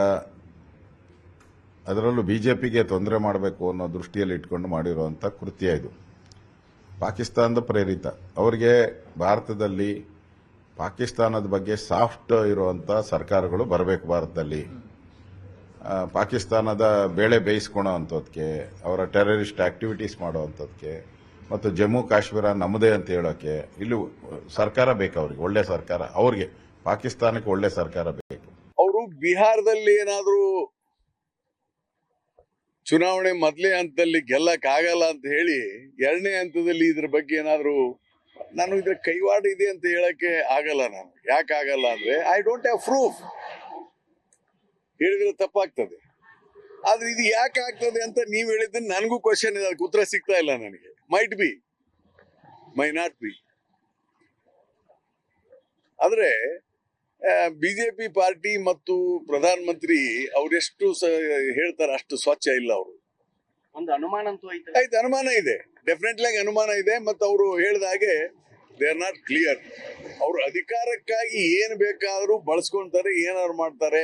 ಅದರಲ್ಲೂ ಬಿಜೆಪಿಗೆ ತೊಂದರೆ ಮಾಡಬೇಕು ಅನ್ನೋ ದೃಷ್ಟಿಯಲ್ಲಿ ಇಟ್ಕೊಂಡು ಮಾಡಿರುವಂಥ ಕೃತ್ಯ ಇದು. ಪಾಕಿಸ್ತಾನದ ಪ್ರೇರಿತ. ಅವರಿಗೆ ಭಾರತದಲ್ಲಿ ಪಾಕಿಸ್ತಾನದ ಬಗ್ಗೆ ಸಾಫ್ಟ್ ಇರುವಂಥ ಸರ್ಕಾರಗಳು ಬರಬೇಕು ಭಾರತದಲ್ಲಿ. ಪಾಕಿಸ್ತಾನದ ಬೇಳೆ ಬೇಯಿಸ್ಕೊಳೋ ಅಂಥದ್ಕೆ, ಅವರ ಟೆರರಿಸ್ಟ್ ಆಕ್ಟಿವಿಟೀಸ್ ಮಾಡೋವಂಥದ್ಕೆ ಮತ್ತು ಜಮ್ಮು ಕಾಶ್ಮೀರ ನಮ್ಮದೇ ಅಂತ ಹೇಳೋಕೆ, ಇಲ್ಲಿ ಸರ್ಕಾರ ಬೇಕು ಅವ್ರಿಗೆ, ಒಳ್ಳೆ ಸರ್ಕಾರ, ಅವ್ರಿಗೆ, ಪಾಕಿಸ್ತಾನಕ್ಕೆ ಒಳ್ಳೆ ಸರ್ಕಾರ ಬೇಕು. ಅವರು ಬಿಹಾರದಲ್ಲಿ ಏನಾದರೂ ಚುನಾವಣೆ ಮೊದಲೇ ಹಂತದಲ್ಲಿ ಗೆಲ್ಲಕ್ಕಾಗಲ್ಲ ಅಂತ ಹೇಳಿ, ಎರಡನೇ ಹಂತದಲ್ಲಿ ಇದ್ರ ಬಗ್ಗೆ ಏನಾದರೂ, ನಾನು ಇದ್ರ ಕೈವಾಡ ಇದೆ ಅಂತ ಹೇಳಕ್ಕೆ ಆಗಲ್ಲ ನಾನು. ಯಾಕೆ ಆಗಲ್ಲ ಅಂದ್ರೆ ಐ ಡೋಂಟ್ ಹ್ಯಾವ್ ಪ್ರೂಫ್ ಹೇಳಿದ್ರೆ ತಪ್ಪಾಗ್ತದೆ. ಆದ್ರೆ ಇದು ಯಾಕೆ ಆಗ್ತದೆ ಅಂತ ನೀವ್ ಹೇಳಿದ್ರೆ ನನಗೂ ಕ್ವಶನ್ ಇದೆ ಅದಕ್ಕೆ ಉತ್ತರ ಸಿಗ್ತಾ ಇಲ್ಲ ನನಗೆ. Might be may not be ಆದ್ರೆ ಬಿಜೆಪಿ ಪಾರ್ಟಿ ಮತ್ತು ಪ್ರಧಾನ ಮಂತ್ರಿ ಅವರೆಷ್ಟು ಹೇಳ್ತಾರೆ ಅಷ್ಟು ಸ್ವಚ್ಛ ಇಲ್ಲ ಅವರು. ಒಂದು ಅನುಮಾನ ಅಂತೂ ಆಯ್ತು ಅನುಮಾನ ಇದೆ. ಡೆಫಿನೆಟ್ಲಿ ಆಗಿ ಅನುಮಾನ ಇದೆ ಮತ್ತು ಅವರು ಹೇಳಿದ ಹಾಗೆ ದೇ ಆರ್ ನಾಟ್ ಕ್ಲಿಯರ್ ಅವರು ಅಧಿಕಾರಕ್ಕಾಗಿ ಏನ್ ಬೇಕಾದ್ರೂ ಬಳಸ್ಕೊಂತಾರೆ ಏನಾದ್ರು ಮಾಡ್ತಾರೆ.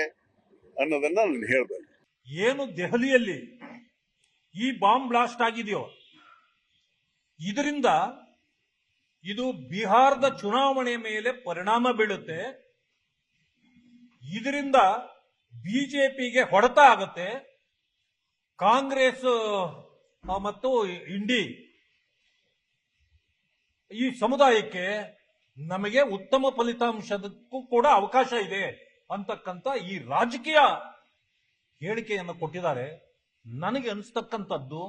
ಅನ್ನೋದನ್ನ ನಾನು ಹೇಳ್ಬೇಕು ಏನು ದೆಹಲಿಯಲ್ಲಿ ಈ ಬಾಂಬ್ ಬ್ಲಾಸ್ಟ್ ಆಗಿದೆಯೋ, ಇದರಿಂದ ಇದು ಬಿಹಾರದ ಚುನಾವಣೆ ಮೇಲೆ ಪರಿಣಾಮ ಬೀಳುತ್ತೆ, ಇದರಿಂದ ಬಿಜೆಪಿಗೆ ಹೊಡೆತ ಆಗುತ್ತೆ, ಕಾಂಗ್ರೆಸ್ ಮತ್ತು ಇಂಡಿ, ಈ ಸಮುದಾಯಕ್ಕೆ ನಮಗೆ ಉತ್ತಮ ಫಲಿತಾಂಶದಕ್ಕೂ ಕೂಡ ಅವಕಾಶ ಇದೆ. ಅಂತಕ್ಕಂಥ ಈ ರಾಜಕೀಯ ಹೇಳಿಕೆಯನ್ನು ಕೊಟ್ಟಿದ್ದಾರೆ. ನನಗೆ ಅನಿಸ್ತಕ್ಕಂಥದ್ದು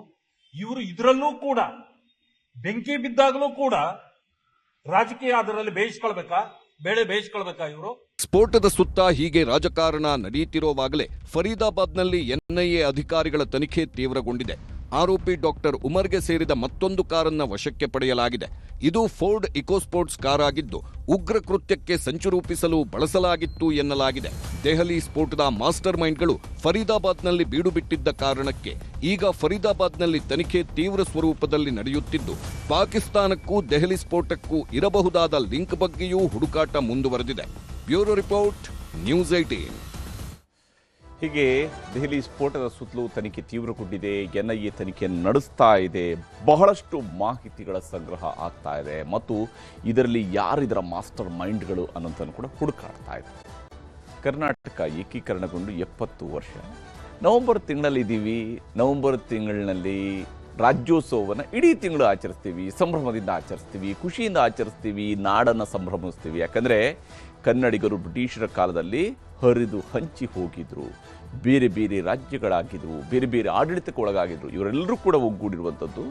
ಇವರು ಇದರಲ್ಲೂ ಕೂಡ, ಬೆಂಕಿ ಬಿದ್ದಾಗಲೂ ಕೂಡ ರಾಜಕೀಯ ಅದರಲ್ಲಿ ಬೇಯಿಸ್ಕೊಳ್ಬೇಕಾ? ಬೇಳೆ ಬೇಯಿಸ್ಕೊಳ್ಬೇಕಾ ಇವರು? ಸ್ಫೋಟದ ಸುತ್ತ ಹೀಗೆ ರಾಜಕಾರಣ ನಡೆಯುತ್ತಿರುವಾಗಲೇ ಫರೀದಾಬಾದ್ನಲ್ಲಿ ಎನ್ಐಎ ಅಧಿಕಾರಿಗಳ ತನಿಖೆ ತೀವ್ರಗೊಂಡಿದೆ. ಆರೋಪಿ ಡಾಕ್ಟರ್ ಉಮರ್ಗೆ ಸೇರಿದ ಮತ್ತೊಂದು ಕಾರನ್ನ ವಶಕ್ಕೆ ಪಡೆಯಲಾಗಿದೆ. ಇದು ಫೋರ್ಡ್ ಇಕೋಸ್ಪೋರ್ಟ್ಸ್ ಕಾರ್ ಆಗಿದ್ದು ಉಗ್ರ ಕೃತ್ಯಕ್ಕೆ ಸಂಚು ರೂಪಿಸಲು ಬಳಸಲಾಗಿತ್ತು ಎನ್ನಲಾಗಿದೆ. ದೆಹಲಿ ಸ್ಫೋಟದ ಮಾಸ್ಟರ್ ಮೈಂಡ್ಗಳು ಫರೀದಾಬಾದ್ನಲ್ಲಿ ಬೀಡು ಬಿಟ್ಟಿದ್ದ ಕಾರಣಕ್ಕೆ ಈಗ ಫರೀದಾಬಾದ್ನಲ್ಲಿ ತನಿಖೆ ತೀವ್ರ ಸ್ವರೂಪದಲ್ಲಿ ನಡೆಯುತ್ತಿದ್ದು, ಪಾಕಿಸ್ತಾನಕ್ಕೂ ದೆಹಲಿ ಸ್ಫೋಟಕ್ಕೂ ಇರಬಹುದಾದ ಲಿಂಕ್ ಬಗ್ಗೆಯೂ ಹುಡುಕಾಟ ಮುಂದುವರೆದಿದೆ. ಬ್ಯೂರೋ ರಿಪೋರ್ಟ್, ನ್ಯೂಸ್ ಏಟೀನ್ ಹೀಗೆ ದೆಹಲಿ ಸ್ಫೋಟದ ಸುತ್ತಲೂ ತನಿಖೆ ತೀವ್ರಗೊಂಡಿದೆ, ಎನ್ಐಎ ತನಿಖೆ ನಡೆಸ್ತಾ ಇದೆ, ಬಹಳಷ್ಟು ಮಾಹಿತಿಗಳ ಸಂಗ್ರಹ ಆಗ್ತಾ ಇದೆ ಮತ್ತು ಇದರಲ್ಲಿ ಯಾರಿದರ ಮಾಸ್ಟರ್ ಮೈಂಡ್ಗಳು ಅನ್ನೋದನ್ನು ಕೂಡ ಹುಡುಕಾಡ್ತಾ ಇದೆ. ಕರ್ನಾಟಕ ಏಕೀಕರಣಗೊಂಡು ಎಪ್ಪತ್ತು ವರ್ಷ. ನವೆಂಬರ್ ತಿಂಗಳಲ್ಲಿದ್ದೀವಿ ನವೆಂಬರ್ ತಿಂಗಳಿನಲ್ಲಿ ರಾಜ್ಯೋತ್ಸವವನ್ನು ಇಡೀ ತಿಂಗಳು ಆಚರಿಸ್ತೀವಿ, ಸಂಭ್ರಮದಿಂದ ಆಚರಿಸ್ತೀವಿ, ಖುಷಿಯಿಂದ ಆಚರಿಸ್ತೀವಿ, ನಾಡನ್ನು ಸಂಭ್ರಮಿಸ್ತೀವಿ. ಯಾಕಂದರೆ ಕನ್ನಡಿಗರು ಬ್ರಿಟಿಷರ ಕಾಲದಲ್ಲಿ ಹರಿದು ಹಂಚಿ ಹೋಗಿದ್ರು. ಬೇರೆ ಬೇರೆ ರಾಜ್ಯಗಳಾಗಿದ್ರು ಬೇರೆ ಬೇರೆ ಆಡಳಿತಕ್ಕೆ ಒಳಗಾಗಿದ್ರು ಇವರೆಲ್ಲರೂ ಕೂಡ ಒಗ್ಗೂಡಿರುವಂಥದ್ದು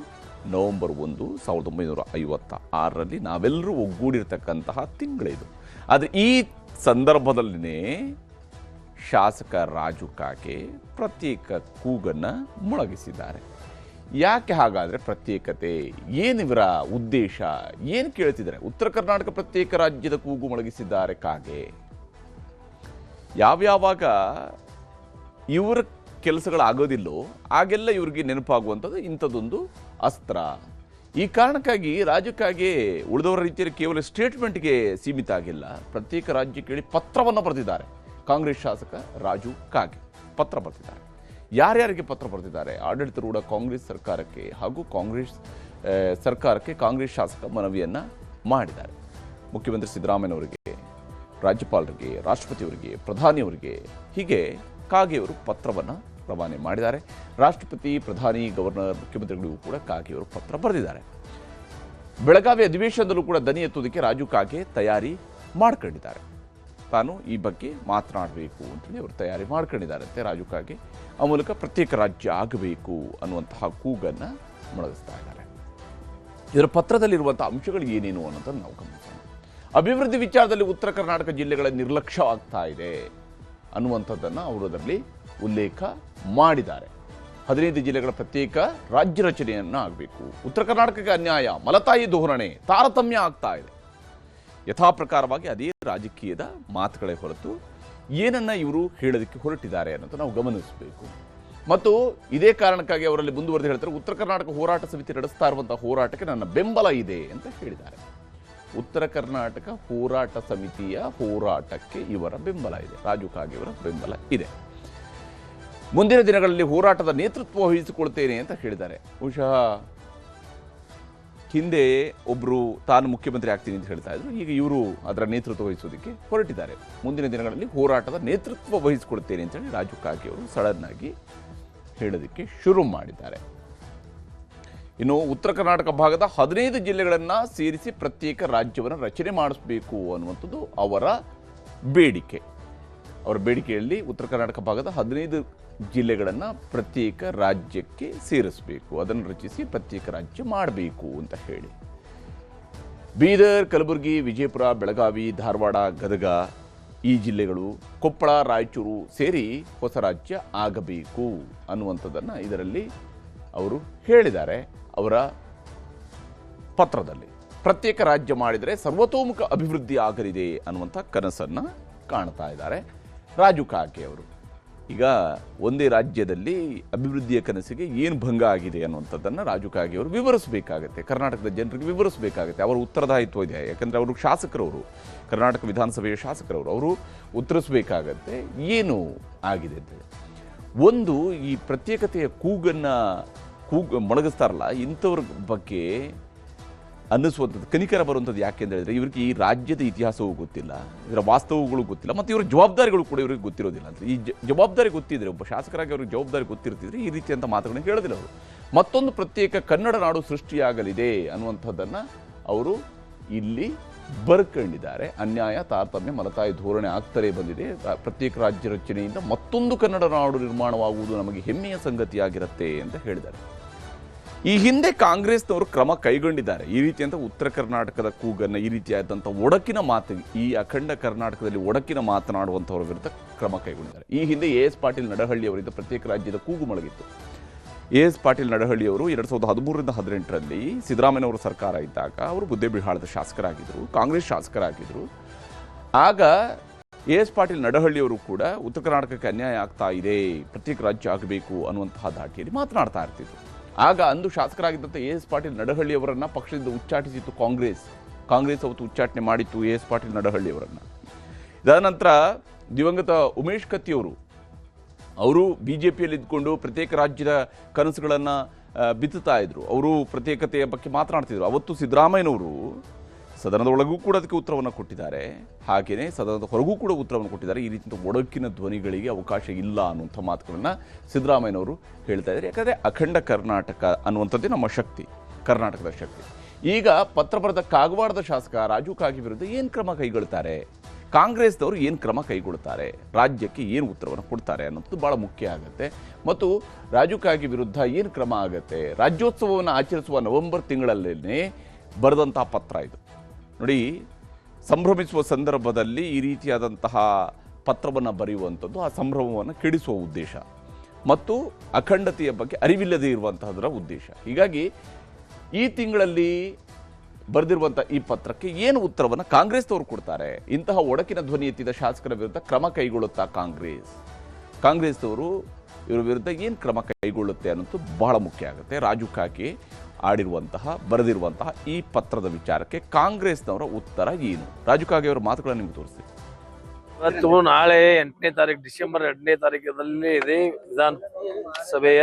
ನವೆಂಬರ್ ಒಂದು, ಸಾವಿರದ ಒಂಬೈನೂರ ಐವತ್ತ ಆರರಲ್ಲಿ ನಾವೆಲ್ಲರೂ ಒಗ್ಗೂಡಿರ್ತಕ್ಕಂತಹ ತಿಂಗಳಿದು. ಆದರೆ ಈ ಸಂದರ್ಭದಲ್ಲಿನೇ ಶಾಸಕ ರಾಜು ಕಾಗೆ ಪ್ರತ್ಯೇಕ ಕೂಗನ್ನು ಮೊಳಗಿಸಿದ್ದಾರೆ. ಯಾಕೆ ಹಾಗಾದರೆ ಪ್ರತ್ಯೇಕತೆ? ಏನಿವರ ಉದ್ದೇಶ? ಏನು ಕೇಳ್ತಿದ್ದಾರೆ? ಉತ್ತರ ಕರ್ನಾಟಕ ಪ್ರತ್ಯೇಕ ರಾಜ್ಯದ ಕೂಗು ಮೊಳಗಿಸಿದ್ದಾರೆ ಕಾಗೆ. ಯಾವ್ಯಾವಾಗ ಇವ್ರ ಕೆಲಸಗಳಾಗೋದಿಲ್ಲೋ ಆಗೆಲ್ಲ ಇವ್ರಿಗೆ ನೆನಪಾಗುವಂಥದ್ದು ಇಂಥದ್ದೊಂದು ಅಸ್ತ್ರ. ಈ ಕಾರಣಕ್ಕಾಗಿ ರಾಜ್ಯಕ್ಕಾಗಿ ಉಳಿದವರ ರೀತಿಯಲ್ಲಿ ಕೇವಲ ಸ್ಟೇಟ್ಮೆಂಟ್ಗೆ ಸೀಮಿತ ಆಗಿಲ್ಲ. ಪ್ರತ್ಯೇಕ ರಾಜ್ಯ ಕೇಳಿ ಪತ್ರವನ್ನು ಬರೆದಿದ್ದಾರೆ. ಕಾಂಗ್ರೆಸ್ ಶಾಸಕ ರಾಜು ಕಾಗೆ ಪತ್ರ ಬರೆದಿದ್ದಾರೆ. ಯಾರ್ಯಾರಿಗೆ ಪತ್ರ ಬರೆದಿದ್ದಾರೆ? ಆಡಳಿತಾರೂಢ ಕಾಂಗ್ರೆಸ್ ಸರ್ಕಾರಕ್ಕೆ ಹಾಗೂ ಕಾಂಗ್ರೆಸ್ ಸರ್ಕಾರಕ್ಕೆ ಕಾಂಗ್ರೆಸ್ ಶಾಸಕ ಮನವಿಯನ್ನು ಮಾಡಿದ್ದಾರೆ. ಮುಖ್ಯಮಂತ್ರಿ ಸಿದ್ದರಾಮಯ್ಯನವರಿಗೆ ರಾಜ್ಯಪಾಲರಿಗೆ, ರಾಷ್ಟ್ರಪತಿಯವರಿಗೆ, ಪ್ರಧಾನಿಯವರಿಗೆ ಹೀಗೆ ಕಾಗೆಯವರು ಪತ್ರವನ್ನು ರವಾನೆ ಮಾಡಿದ್ದಾರೆ. ರಾಷ್ಟ್ರಪತಿ, ಪ್ರಧಾನಿ, ಗವರ್ನರ್, ಮುಖ್ಯಮಂತ್ರಿಗಳಿಗೂ ಕೂಡ ಕಾಗೆಯವರು ಪತ್ರ ಬರೆದಿದ್ದಾರೆ. ಬೆಳಗಾವಿ ಅಧಿವೇಶನದಲ್ಲೂ ಕೂಡ ದನಿ ಎತ್ತುವುದಕ್ಕೆ ರಾಜು ಕಾಗೆ ತಯಾರಿ ಮಾಡ್ಕೊಂಡಿದ್ದಾರೆ. ತಾನು ಈ ಬಗ್ಗೆ ಮಾತನಾಡಬೇಕು ಅಂತೇಳಿ ಅವರು ತಯಾರಿ ಮಾಡ್ಕೊಂಡಿದ್ದಾರಂತೆ. ರಾಜು ಕಾಗೆ ಆ ಮೂಲಕ ಪ್ರತ್ಯೇಕ ರಾಜ್ಯ ಆಗಬೇಕು ಅನ್ನುವಂತಹ ಕೂಗನ್ನು ಮೊಳಗಿಸ್ತಾ ಇದ್ದಾರೆ. ಇದರ ಪತ್ರದಲ್ಲಿರುವಂಥ ಅಂಶಗಳು ಏನೇನು ಅನ್ನೋದನ್ನು ನಾವು ಗಮನಿಸೋಣ. ಅಭಿವೃದ್ಧಿ ವಿಚಾರದಲ್ಲಿ ಉತ್ತರ ಕರ್ನಾಟಕ ಜಿಲ್ಲೆಗಳ ನಿರ್ಲಕ್ಷ್ಯ ಆಗ್ತಾ ಇದೆ ಅನ್ನುವಂಥದ್ದನ್ನು ಅವರು ಅದರಲ್ಲಿ ಉಲ್ಲೇಖ ಮಾಡಿದ್ದಾರೆ. ಹದಿನೈದು ಜಿಲ್ಲೆಗಳ ಪ್ರತ್ಯೇಕ ರಾಜ್ಯ ರಚನೆಯನ್ನು ಆಗಬೇಕು. ಉತ್ತರ ಕರ್ನಾಟಕಕ್ಕೆ ಅನ್ಯಾಯ, ಮಲತಾಯಿ ಧೋರಣೆ, ತಾರತಮ್ಯ ಆಗ್ತಾ ಇದೆ. ಯಥಾ ಪ್ರಕಾರವಾಗಿ ಅದೇ ರಾಜಕೀಯದ ಮಾತುಗಳೇ ಹೊರತು ಏನನ್ನ ಇವರು ಹೇಳೋದಕ್ಕೆ ಹೊರಟಿದ್ದಾರೆ ಅನ್ನೋದು ನಾವು ಗಮನಿಸಬೇಕು. ಮತ್ತು ಇದೇ ಕಾರಣಕ್ಕಾಗಿ ಅವರಲ್ಲಿ ಮುಂದುವರೆದು ಹೇಳ್ತಾರೆ, ಉತ್ತರ ಕರ್ನಾಟಕ ಹೋರಾಟ ಸಮಿತಿ ನಡೆಸ್ತಾ ಇರುವಂತಹ ಹೋರಾಟಕ್ಕೆ ನನ್ನ ಬೆಂಬಲ ಇದೆ ಅಂತ ಹೇಳಿದ್ದಾರೆ. ಉತ್ತರ ಕರ್ನಾಟಕ ಹೋರಾಟ ಸಮಿತಿಯ ಹೋರಾಟಕ್ಕೆ ಇವರ ಬೆಂಬಲ ಇದೆ. ರಾಜು ಕಾಗೆಯವರ ಬೆಂಬಲ ಇದೆ. ಮುಂದಿನ ದಿನಗಳಲ್ಲಿ ಹೋರಾಟದ ನೇತೃತ್ವ ವಹಿಸಿಕೊಳ್ತೇನೆ ಅಂತ ಹೇಳಿದ್ದಾರೆ. ಬಹುಶಃ ಹಿಂದೆ ಒಬ್ಬರು ತಾನು ಮುಖ್ಯಮಂತ್ರಿ ಆಗ್ತೀನಿ ಅಂತ ಹೇಳ್ತಾ ಇದ್ರು. ಈಗ ಇವರು ಅದರ ನೇತೃತ್ವ ವಹಿಸೋದಕ್ಕೆ ಹೊರಟಿದ್ದಾರೆ. ಮುಂದಿನ ದಿನಗಳಲ್ಲಿ ಹೋರಾಟದ ನೇತೃತ್ವ ವಹಿಸಿಕೊಳ್ತೇನೆ ಅಂತೇಳಿ ರಾಜು ಕಾಗೆ ಅವರು ಸಡನ್ ಆಗಿ ಹೇಳೋದಕ್ಕೆ ಶುರು ಮಾಡಿದ್ದಾರೆ. ಇನ್ನು ಉತ್ತರ ಕರ್ನಾಟಕ ಭಾಗದ ಹದಿನೈದು ಜಿಲ್ಲೆಗಳನ್ನು ಸೇರಿಸಿ ಪ್ರತ್ಯೇಕ ರಾಜ್ಯವನ್ನು ರಚನೆ ಮಾಡಿಸಬೇಕು ಅನ್ನುವಂಥದ್ದು ಅವರ ಬೇಡಿಕೆ. ಅವರ ಬೇಡಿಕೆಯಲ್ಲಿ ಉತ್ತರ ಕರ್ನಾಟಕ ಭಾಗದ ಹದಿನೈದು ಜಿಲ್ಲೆಗಳನ್ನು ಪ್ರತ್ಯೇಕ ರಾಜ್ಯಕ್ಕೆ ಸೇರಿಸಬೇಕು. ಅದನ್ನು ರಚಿಸಿ ಪ್ರತ್ಯೇಕ ರಾಜ್ಯ ಮಾಡಬೇಕು ಅಂತ ಹೇಳಿ. ಬೀದರ್, ಕಲಬುರಗಿ, ವಿಜಯಪುರ, ಬೆಳಗಾವಿ, ಧಾರವಾಡ, ಗದಗ ಈ ಜಿಲ್ಲೆಗಳು ಕೊಪ್ಪಳ, ರಾಯಚೂರು ಸೇರಿ ಹೊಸ ರಾಜ್ಯ ಆಗಬೇಕು ಅನ್ನುವಂಥದ್ದನ್ನು ಇದರಲ್ಲಿ ಅವರು ಹೇಳಿದ್ದಾರೆ ಅವರ ಪತ್ರದಲ್ಲಿ. ಪ್ರತ್ಯೇಕ ರಾಜ್ಯ ಮಾಡಿದರೆ ಸರ್ವತೋಮುಖ ಅಭಿವೃದ್ಧಿ ಆಗಲಿದೆ ಅನ್ನುವಂಥ ಕನಸನ್ನು ಕಾಣ್ತಾ ಇದ್ದಾರೆ ರಾಜು ಕಾಕೆ ಅವರು. ಈಗ ಒಂದೇ ರಾಜ್ಯದಲ್ಲಿ ಅಭಿವೃದ್ಧಿಯ ಕನಸಿಗೆ ಏನು ಭಂಗ ಆಗಿದೆ ಅನ್ನುವಂಥದ್ದನ್ನು ರಾಜು ಕಾಗೆ ಅವರು ವಿವರಿಸಬೇಕಾಗತ್ತೆ. ಕರ್ನಾಟಕದ ಜನರಿಗೆ ವಿವರಿಸಬೇಕಾಗತ್ತೆ. ಅವರ ಉತ್ತರದಾಯಿತ್ವ ಇದೆ. ಯಾಕಂದರೆ ಅವರು ಶಾಸಕರವರು, ಕರ್ನಾಟಕ ವಿಧಾನಸಭೆಯ ಶಾಸಕರವರು. ಅವರು ಉತ್ತರಿಸಬೇಕಾಗತ್ತೆ ಏನು ಆಗಿದೆ ಅಂತೇಳಿ ಒಂದು ಈ ಪ್ರತ್ಯೇಕತೆಯ ಕೂಗನ್ನು ಕೂಗ್ ಮೊಳಗಿಸ್ತಾರಲ್ಲ, ಇಂಥವ್ರ ಬಗ್ಗೆ ಅನ್ನಿಸುವಂಥದ್ದು, ಕನಿಕರ ಬರುವಂಥದ್ದು ಯಾಕೆ ಅಂತ ಹೇಳಿದ್ರೆ, ಇವ್ರಿಗೆ ಈ ರಾಜ್ಯದ ಇತಿಹಾಸವೂ ಗೊತ್ತಿಲ್ಲ, ಇದರ ವಾಸ್ತವಗಳು ಗೊತ್ತಿಲ್ಲ, ಮತ್ತು ಇವರ ಜವಾಬ್ದಾರಿಗಳು ಕೂಡ ಇವ್ರಿಗೆ ಗೊತ್ತಿರೋದಿಲ್ಲ ಅಂದರೆ ಈ ಜವಾಬ್ದಾರಿ ಗೊತ್ತಿದ್ರೆ, ಒಬ್ಬ ಶಾಸಕರಾಗಿ ಅವ್ರಿಗೆ ಜವಾಬ್ದಾರಿ ಗೊತ್ತಿರ್ತಿದ್ರೆ ಈ ರೀತಿಯಂಥ ಮಾತುಗಳನ್ನ ಹೇಳೋದಿಲ್ಲ ಅವರು. ಮತ್ತೊಂದು ಪ್ರತ್ಯೇಕ ಕನ್ನಡ ನಾಡು ಸೃಷ್ಟಿಯಾಗಲಿದೆ ಅನ್ನುವಂಥದ್ದನ್ನು ಅವರು ಇಲ್ಲಿ ಬರ್ಕೊಂಡಿದ್ದಾರೆ. ಅನ್ಯಾಯ, ತಾರತಮ್ಯ, ಮಲತಾಯಿ ಧೋರಣೆ ಆಗ್ತಲೇ ಬಂದಿದೆ. ಪ್ರತ್ಯೇಕ ರಾಜ್ಯ ರಚನೆಯಿಂದ ಮತ್ತೊಂದು ಕನ್ನಡ ನಾಡು ನಿರ್ಮಾಣವಾಗುವುದು ನಮಗೆ ಹೆಮ್ಮೆಯ ಸಂಗತಿಯಾಗಿರುತ್ತೆ ಅಂತ ಹೇಳಿದ್ದಾರೆ. ಈ ಹಿಂದೆ ಕಾಂಗ್ರೆಸ್ನವರು ಕ್ರಮ ಕೈಗೊಂಡಿದ್ದಾರೆ. ಈ ರೀತಿಯಂತ ಉತ್ತರ ಕರ್ನಾಟಕದ ಕೂಗನ್ನು, ಈ ರೀತಿಯಾದಂಥ ಒಡಕಿನ ಮಾತು, ಈ ಅಖಂಡ ಕರ್ನಾಟಕದಲ್ಲಿ ಒಡಕಿನ ಮಾತನಾಡುವಂಥವ್ರ ವಿರುದ್ಧ ಕ್ರಮ ಕೈಗೊಂಡಿದ್ದಾರೆ. ಈ ಹಿಂದೆ ಎ ಎಸ್ ಪಾಟೀಲ್ ನಡಹಳ್ಳಿ ಅವರಿಂದ ಪ್ರತ್ಯೇಕ ರಾಜ್ಯದ ಕೂಗು ಮೊಳಗಿತ್ತು ಎ ಎಸ್ ಪಾಟೀಲ್ ನಡಹಳ್ಳಿಯವರು ಎರಡು ಸಾವಿರದ ಹದಿಮೂರರಿಂದ ಹದಿನೆಂಟರಲ್ಲಿ ಸಿದ್ದರಾಮಯ್ಯನವರ ಸರ್ಕಾರ ಇದ್ದಾಗ ಅವರು ಬುದ್ಧೆಬಿಹಾಳದ ಶಾಸಕರಾಗಿದ್ದರು, ಕಾಂಗ್ರೆಸ್ ಶಾಸಕರಾಗಿದ್ದರು. ಆಗ ಎ ಎಸ್ ಪಾಟೀಲ್ ನಡಹಳ್ಳಿಯವರು ಕೂಡ ಉತ್ತರ ಕರ್ನಾಟಕಕ್ಕೆ ಅನ್ಯಾಯ ಆಗ್ತಾ ಇದೆ, ಪ್ರತ್ಯೇಕ ರಾಜ್ಯ ಆಗಬೇಕು ಅನ್ನುವಂತಹ ಧಾಟಿಯಲ್ಲಿ ಮಾತನಾಡ್ತಾ ಇರ್ತಿದ್ರು. ಆಗ ಅಂದು ಶಾಸಕರಾಗಿದ್ದಂಥ ಎ ಎಸ್ ಪಾಟೀಲ್ ನಡಹಳ್ಳಿಯವರನ್ನು ಪಕ್ಷದಿಂದ ಉಚ್ಚಾಟಿಸಿತ್ತು ಕಾಂಗ್ರೆಸ್. ಕಾಂಗ್ರೆಸ್ ಅವತ್ತು ಉಚ್ಚಾಟನೆ ಮಾಡಿತ್ತು ಎ ಎಸ್ ಪಾಟೀಲ್ ನಡಹಳ್ಳಿಯವರನ್ನು. ಇದಾದ ನಂತರ ದಿವಂಗತ ಉಮೇಶ್ ಕತ್ತಿಯವರು ಅವರು ಬಿ ಜೆ ಪಿಯಲ್ಲಿ ಇದ್ಕೊಂಡು ಪ್ರತ್ಯೇಕ ರಾಜ್ಯದ ಕನಸುಗಳನ್ನು ಬಿತ್ತುತ್ತಾ ಇದ್ದರು ಅವರು ಪ್ರತ್ಯೇಕತೆಯ ಬಗ್ಗೆ ಮಾತನಾಡ್ತಿದ್ರು. ಅವತ್ತು ಸಿದ್ದರಾಮಯ್ಯನವರು ಸದನದ ಒಳಗೂ ಕೂಡ ಅದಕ್ಕೆ ಉತ್ತರವನ್ನು ಕೊಟ್ಟಿದ್ದಾರೆ. ಹಾಗೆಯೇ ಸದನದ ಹೊರಗೂ ಕೂಡ ಉತ್ತರವನ್ನು ಕೊಟ್ಟಿದ್ದಾರೆ. ಈ ರೀತಿಯ ಒಡಕಿನ ಧ್ವನಿಗಳಿಗೆ ಅವಕಾಶ ಇಲ್ಲ ಅನ್ನುವಂಥ ಮಾತುಗಳನ್ನು ಸಿದ್ದರಾಮಯ್ಯನವರು ಹೇಳ್ತಾ ಇದ್ದಾರೆ. ಯಾಕಂದರೆ ಅಖಂಡ ಕರ್ನಾಟಕ ಅನ್ನುವಂಥದ್ದೇ ನಮ್ಮ ಶಕ್ತಿ, ಕರ್ನಾಟಕದ ಶಕ್ತಿ. ಈಗ ಪತ್ರ ಬರೆದ ಕಾಗವಾಡದ ಶಾಸಕ ರಾಜು ಕಾಗಿ ವಿರುದ್ಧ ಏನು ಕ್ರಮ ಕೈಗೊಳ್ತಾರೆ? ಕಾಂಗ್ರೆಸ್ನವರು ಏನು ಕ್ರಮ ಕೈಗೊಳ್ತಾರೆ ರಾಜ್ಯಕ್ಕೆ ಏನು ಉತ್ತರವನ್ನು ಕೊಡ್ತಾರೆ ಅನ್ನೋದು ಭಾಳ ಮುಖ್ಯ ಆಗುತ್ತೆ. ಮತ್ತು ರಾಜು ಕಾಗಿ ವಿರುದ್ಧ ಏನು ಕ್ರಮ ಆಗುತ್ತೆ, ರಾಜ್ಯೋತ್ಸವವನ್ನು ಆಚರಿಸುವ ನವೆಂಬರ್ ತಿಂಗಳಲ್ಲೇ ಬರೆದಂತಹ ಪತ್ರ ಇದು. ನೋಡಿ, ಸಂಭ್ರಮಿಸುವ ಸಂದರ್ಭದಲ್ಲಿ ಈ ರೀತಿಯಾದಂತಹ ಪತ್ರವನ್ನು ಬರೆಯುವಂಥದ್ದು ಆ ಸಂಭ್ರಮವನ್ನು ಕೆಡಿಸುವ ಉದ್ದೇಶ. ಮತ್ತು ಅಖಂಡತೆಯ ಬಗ್ಗೆ ಅರಿವಿಲ್ಲದೆ ಇರುವಂತಹದರ ಉದ್ದೇಶ. ಹೀಗಾಗಿ ಈ ತಿಂಗಳಲ್ಲಿ ಬರೆದಿರುವಂಥ ಈ ಪತ್ರಕ್ಕೆ ಏನು ಉತ್ತರವನ್ನು ಕಾಂಗ್ರೆಸ್ನವರು ಕೊಡ್ತಾರೆ? ಇಂತಹ ಒಡಕಿನ ಧ್ವನಿ ಎತ್ತಿದ ಶಾಸಕರ ವಿರುದ್ಧ ಕ್ರಮ ಕೈಗೊಳ್ಳುತ್ತಾ ಕಾಂಗ್ರೆಸ್? ಕಾಂಗ್ರೆಸ್ನವರು ಇವರ ವಿರುದ್ಧ ಏನು ಕ್ರಮ ಕೈಗೊಳ್ಳುತ್ತೆ ಅನ್ನೋದು ಬಹಳ ಮುಖ್ಯ ಆಗುತ್ತೆ. ರಾಜು ಕಾಕಿ ಆಡಿರುವಂತಹ, ಬರೆದಿರುವಂತಹ ಈ ಪತ್ರದ ವಿಚಾರಕ್ಕೆ ಕಾಂಗ್ರೆಸ್ನವರ ಉತ್ತರ ಏನು? ರಾಜು ಕಾಗೆ ಅವರ ಮಾತುಗಳನ್ನು ನಿಮ್ಗೆ ತೋರಿಸಿ ಇವತ್ತು ನಾಳೆ ಎಂಟನೇ ತಾರೀಕು, ಡಿಸೆಂಬರ್ ಎಂಟನೇ ತಾರೀಕದಲ್ಲಿ ಇದೆ ವಿಧಾನಸಭೆಯ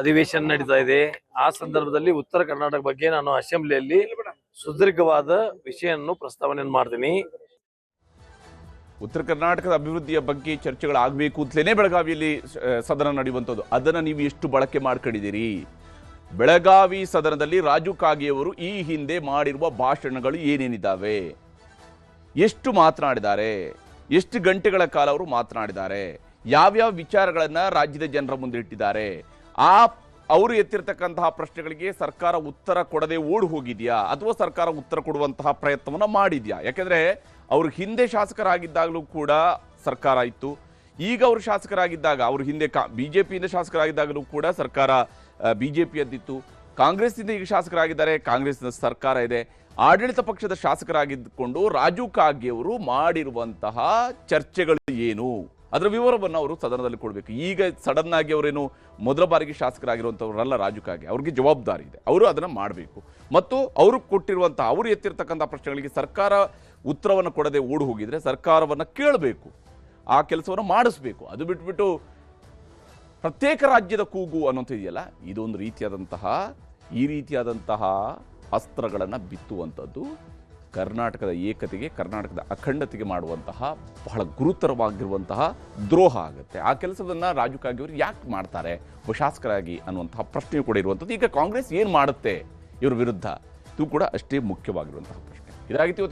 ಅಧಿವೇಶನ ನಡೀತಾ ಇದೆ. ಆ ಸಂದರ್ಭದಲ್ಲಿ ಉತ್ತರ ಕರ್ನಾಟಕ ಬಗ್ಗೆ ನಾನು ಅಸೆಂಬ್ಲಿಯಲ್ಲಿ ಸುದೀರ್ಘವಾದ ವಿಷಯವನ್ನು ಪ್ರಸ್ತಾವನೆಯನ್ನು ಮಾಡ್ತೀನಿ. ಉತ್ತರ ಕರ್ನಾಟಕದ ಅಭಿವೃದ್ಧಿಯ ಬಗ್ಗೆ ಚರ್ಚೆಗಳಾಗಬೇಕು ಅಂತಲೇ ಬೆಳಗಾವಿಯಲ್ಲಿ ಸದನ ನಡೆಯುವಂಥದ್ದು. ಅದನ್ನು ನೀವು ಎಷ್ಟು ಬಳಕೆ ಮಾಡ್ಕೊಂಡಿದ್ದೀರಿ? ಬೆಳಗಾವಿ ಸದನದಲ್ಲಿ ರಾಜು ಕಾಗೆಯವರು ಈ ಹಿಂದೆ ಮಾಡಿರುವ ಭಾಷಣಗಳು ಏನೇನಿದ್ದಾವೆ? ಎಷ್ಟು ಮಾತನಾಡಿದ್ದಾರೆ? ಎಷ್ಟು ಗಂಟೆಗಳ ಕಾಲ ಅವರು ಮಾತನಾಡಿದ್ದಾರೆ? ಯಾವ್ಯಾವ ವಿಚಾರಗಳನ್ನು ರಾಜ್ಯದ ಜನರ ಮುಂದೆ ಇಟ್ಟಿದ್ದಾರೆ? ಆ, ಅವರು ಎತ್ತಿರ್ತಕ್ಕಂತಹ ಪ್ರಶ್ನೆಗಳಿಗೆ ಸರ್ಕಾರ ಉತ್ತರ ಕೊಡದೆ ಓಡಿ ಹೋಗಿದೆಯಾ? ಅಥವಾ ಸರ್ಕಾರ ಉತ್ತರ ಕೊಡುವಂತಹ ಪ್ರಯತ್ನವನ್ನು ಮಾಡಿದ್ಯಾ? ಯಾಕೆಂದರೆ ಅವರು ಹಿಂದೆ ಶಾಸಕರಾಗಿದ್ದಾಗಲೂ ಕೂಡ ಸರ್ಕಾರ ಇತ್ತು. ಈಗ ಅವರು ಶಾಸಕರಾಗಿದ್ದಾಗ, ಅವರು ಹಿಂದೆ ಕಾ ಬಿ ಜೆ ಪಿಯಿಂದ ಶಾಸಕರಾಗಿದ್ದಾಗಲೂ ಕೂಡ ಸರ್ಕಾರ ಬಿ ಜೆ ಪಿಯದ್ದಿತ್ತು ಕಾಂಗ್ರೆಸ್ನಿಂದ ಈಗ ಶಾಸಕರಾಗಿದ್ದಾರೆ ಕಾಂಗ್ರೆಸ್ನ ಸರ್ಕಾರ ಇದೆ. ಆಡಳಿತ ಪಕ್ಷದ ಶಾಸಕರಾಗಿದ್ದುಕೊಂಡು ರಾಜು ಕಾಗೆ ಅವರು ಮಾಡಿರುವಂತಹ ಚರ್ಚೆಗಳು ಏನು? ಅದರ ವಿವರವನ್ನು ಅವರು ಸದನದಲ್ಲಿ ಕೊಡಬೇಕು. ಈಗ ಸಡನ್ ಆಗಿ ಅವರೇನು ಮೊದಲ ಬಾರಿಗೆ ಶಾಸಕರಾಗಿರುವಂಥವ್ರಲ್ಲ ರಾಜು ಕಾಗೆ, ಅವ್ರಿಗೆ ಜವಾಬ್ದಾರಿ ಇದೆ. ಅವರು ಅದನ್ನು ಮಾಡಬೇಕು. ಮತ್ತು ಅವರು ಕೊಟ್ಟಿರುವಂಥ ಅವರು ಎತ್ತಿರ್ತಕ್ಕಂಥ ಪ್ರಶ್ನೆಗಳಿಗೆ ಸರ್ಕಾರ ಉತ್ತರವನ್ನು ಕೊಡದೆ ಓಡಿ ಹೋಗಿದ್ರೆ ಸರ್ಕಾರವನ್ನು ಕೇಳಬೇಕು. ಆ ಕೆಲಸವನ್ನು ಮಾಡಿಸ್ಬೇಕು. ಅದು ಬಿಟ್ಬಿಟ್ಟು ಪ್ರತ್ಯೇಕ ರಾಜ್ಯದ ಕೂಗು ಅನ್ನೋಂಥ ಇದೆಯಲ್ಲ, ಇದೊಂದು ರೀತಿಯಾದಂತಹ, ಈ ರೀತಿಯಾದಂತಹ ಅಸ್ತ್ರಗಳನ್ನು ಬಿತ್ತುವಂಥದ್ದು ಕರ್ನಾಟಕದ ಏಕತೆಗೆ, ಕರ್ನಾಟಕದ ಅಖಂಡತೆಗೆ ಮಾಡುವಂತಹ ಬಹಳ ಗುರುತರವಾಗಿರುವಂತಹ ದ್ರೋಹ ಆಗುತ್ತೆ. ಆ ಕೆಲಸವನ್ನು ರಾಜು ಅವರು ಯಾಕೆ ಮಾಡ್ತಾರೆ ಶಾಸಕರಾಗಿ ಅನ್ನುವಂತಹ ಪ್ರಶ್ನೆ ಕೂಡ ಇರುವಂಥದ್ದು. ಈಗ ಕಾಂಗ್ರೆಸ್ ಏನು ಮಾಡುತ್ತೆ ಇವರ ವಿರುದ್ಧ? ಇದು ಕೂಡ ಅಷ್ಟೇ ಮುಖ್ಯವಾಗಿರುವಂತಹ ಪ್ರಶ್ನೆ. ಇದಾಗಿತ್ತು